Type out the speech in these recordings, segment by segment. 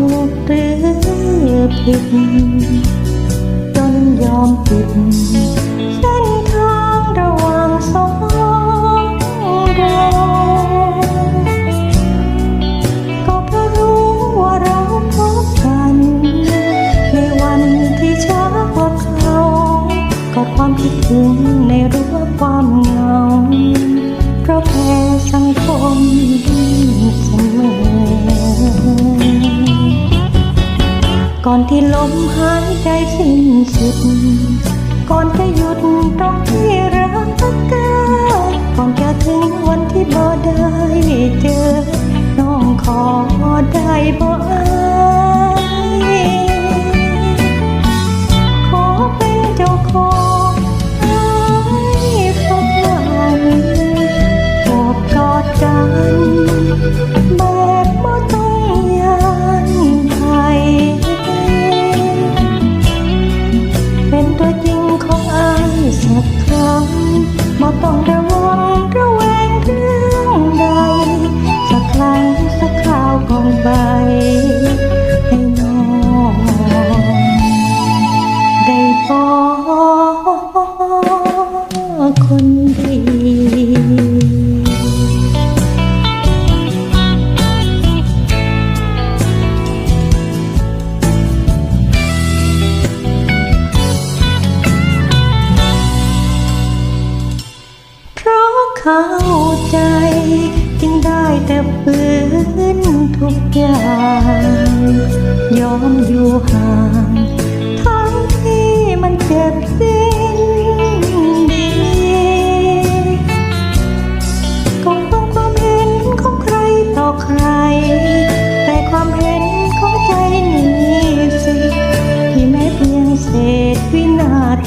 ถูกหรือผิด จนยอมปิดเส้นทางระหว่างสองเราก็เพราะรู้ว่าเราพบกัน ในวันที่ช้ากว่าเขาก็ความคิดถึงในรั้วความเหงา เพราะแพ้สังคมเสมอ ก่อนที่ลมหายใจสิ้นสุด ก่อนจะหยุดตรงที่รักกัน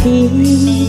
น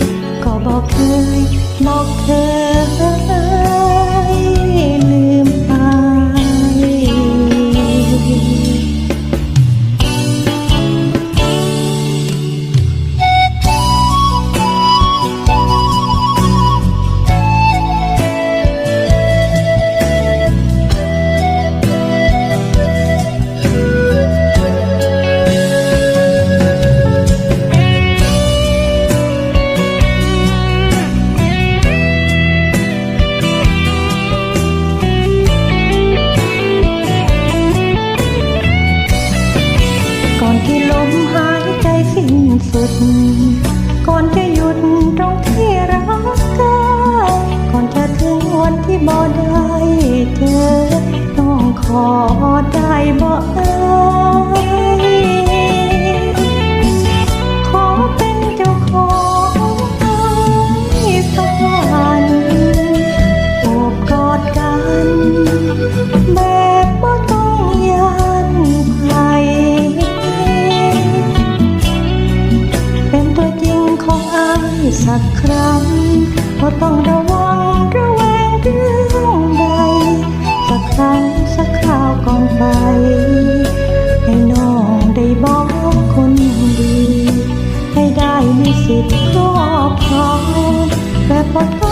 ที่ลมหายใจสิ้นสุด ก่อนจะหยุดตรงที่รักกันก่อนจะถึงวันที่บ่ได้เจอ ต้องขอได้บ่ สักครั้งก็ต้องระวังระแวงเรื่องใดสักครั้งสักคราวก่อนไปให้น้องได้บอกคนดีให้ได้มีสิทธิ์ครอบครองแบบบ่ต้อ